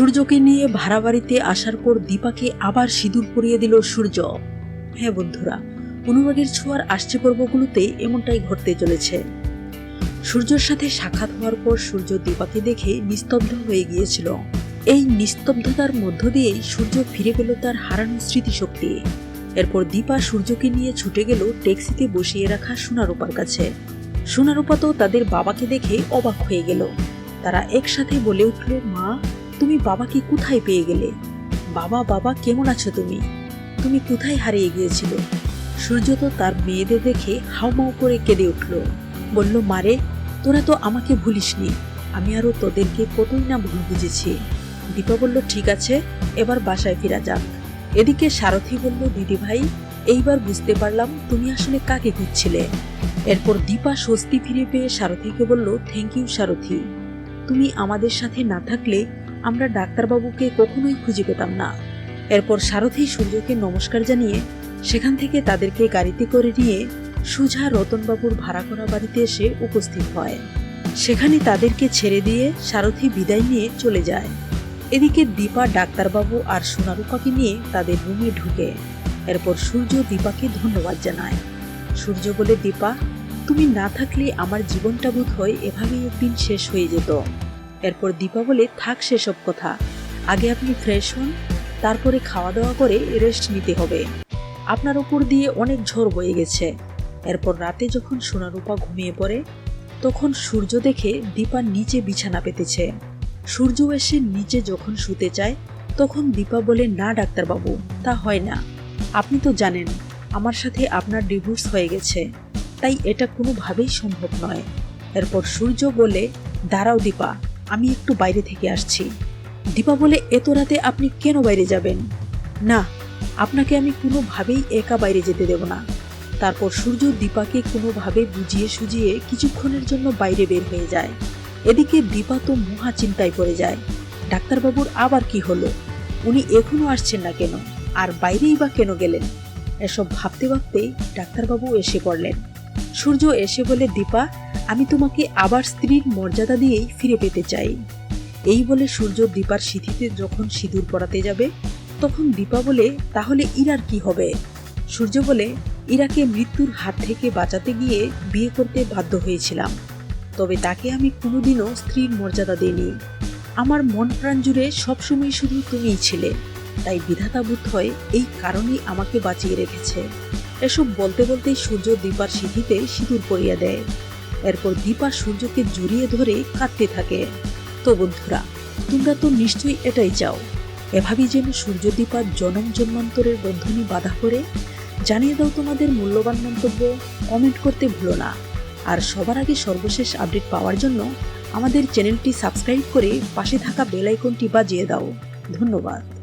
সূর্যকে নিয়ে ভাড়া বাড়িতে আসার পর দীপাকে আবার সিঁদুর পরিয়ে দিল সূর্য। হ্যাঁ বন্ধুরা, অনুরাগের ছোঁয়ার আসছে পর্বগুলোতে এমনটাই ঘটতে চলেছে। সূর্যর সাথে সাক্ষাৎ হওয়ার পর সূর্য দীপাকে দেখে নিস্তব্ধ হয়ে গিয়েছিল। এই নিস্তব্ধতার মধ্য দিয়েই সূর্য ফিরে পেল তার হারানো স্মৃতিশক্তি। এরপর দীপা সূর্যকে নিয়ে ছুটে গেল ট্যাক্সিতে বসিয়ে রাখা সোনারূপার কাছে। সোনারূপা তো তাদের বাবাকে দেখে অবাক হয়ে গেল। তারা একসাথে বলে উঠল, মা তুমি বাবাকে কোথায় পেয়ে গেলে? বাবা বাবা, কেমন আছো তুমি? তুমি কোথায় হারিয়ে গিয়েছিল? সূর্য তো তার মেয়েদের দেখে হাউমাউ করে কেঁদে উঠল। বলল, মারে, তোরা তো আমাকে ভুলিসনি। আমি আরও তোদেরকে কতই না ভুল বুঝেছি। দীপা বলল, ঠিক আছে, এবার বাসায় ফেরা যাক। এদিকে সারথি বলল, দিদি ভাই, এইবার বুঝতে পারলাম তুমি আসলে কাকে খুঁজছিলে। এরপর দীপা স্বস্তি ফিরে পেয়ে সারথিকে বলল, থ্যাংক ইউ সারথি। তুমি আমাদের সাথে না থাকলে আমরা ডাক্তারবাবুকে কখনোই খুঁজে পেতাম না। এরপর সারথি সূর্যকে নমস্কার জানিয়ে সেখান থেকে তাদেরকে গাড়িতে করে নিয়ে সুঝা রতনবাবুর ভাড়া করা বাড়িতে এসে উপস্থিত হয়। সেখানে তাদেরকে ছেড়ে দিয়ে সারথি বিদায় নিয়ে চলে যায়। এদিকে দীপা ডাক্তারবাবু আর সোনারূপাকে নিয়ে তাদের রুমে ঢুকে। এরপর সূর্য দীপাকে ধন্যবাদ জানায়। সূর্য বলে, দীপা, তুমি না থাকলে আমার জীবনটা বোধ হয় এভাবেই একদিন শেষ হয়ে যেত। এরপর দীপা বলে থাক সেসব কথা। আগে আপনি ফ্রেশ হন, তারপরে খাওয়া দাওয়া করে রেস্ট নিতে হবে। আপনার উপর দিয়ে অনেক ঝড় বয়ে গেছে। এরপর রাতে যখন সোনারূপা ঘুমিয়ে পড়ে, তখন সূর্য দেখে দীপা নিচে বিছানা পেতেছে। সূর্য এসে নিচে যখন শুতে চায়, তখন দীপা বলে, না, ডাক্তারবাবু, তা হয় না। আপনি তো জানেন, আমার সাথে আপনার ডিভোর্স হয়ে গেছে। তাই এটা কোনোভাবেই সম্ভব নয়। এরপর সূর্য বলে, দাঁড়াও দীপা আমি একটু বাইরে থেকে আসছি। দীপা বলে এত রাতে আপনি কেন বাইরে যাবেন? না, আপনাকে আমি কোনোভাবেই একা বাইরে যেতে দেব না। তারপর সূর্য দীপাকে কোনোভাবে বুঝিয়ে সুজিয়ে কিছুক্ষণের জন্য বাইরে বের হয়ে যায়। এদিকে দীপা তো মহা চিন্তায় পড়ে যায়। ডাক্তারবাবুর আবার কি হলো? উনি এখনও আসছেন না কেন? আর বাইরেই বা কেন গেলেন? এসব ভাবতে ভাবতেই ডাক্তারবাবু এসে পড়লেন। সূর্য এসে বলে, দীপা আমি তোমাকে আবার স্ত্রীর মর্যাদা দিয়েই ফিরে পেতে চাই। এই বলে সূর্য দীপার সিঁথিতে যখন সিঁদুর পরাতে যাবে, তখন দীপা বলে, তাহলে ইরার কি হবে? সূর্য বলে, ইরাকে মৃত্যুর হাত থেকে বাঁচাতে গিয়ে বিয়ে করতে বাধ্য হয়েছিলাম। তবে তাকে আমি কোনোদিনও স্ত্রীর মর্যাদা দিইনি। আমার মন প্রাণ জুড়ে সবসময় শুধু তুমিই ছিলে। তাই বিধাতা বোধ হয় এই কারণেই আমাকে বাঁচিয়ে রেখেছে। এসব বলতে বলতেই সূর্য দীপার সিঁথিতে সিঁদুর পরিয়ে দেয়। এরপর দীপা সূর্যকে জড়িয়ে ধরে কাঁদতে থাকে। তো বন্ধুরা, তোমরা তো নিশ্চয়ই এটাই চাও। এভাবেই যেন সূর্য দীপার জনম জন্মান্তরের বন্ধনী বাধা করে জানিয়ে দাও তোমাদের মূল্যবান মন্তব্য কমেন্ট করতে ভুলো না। আর সবার আগে সর্বশেষ আপডেট পাওয়ার জন্য আমাদের চ্যানেলটি সাবস্ক্রাইব করে পাশে থাকা বেল আইকনটি বাজিয়ে দাও। ধন্যবাদ।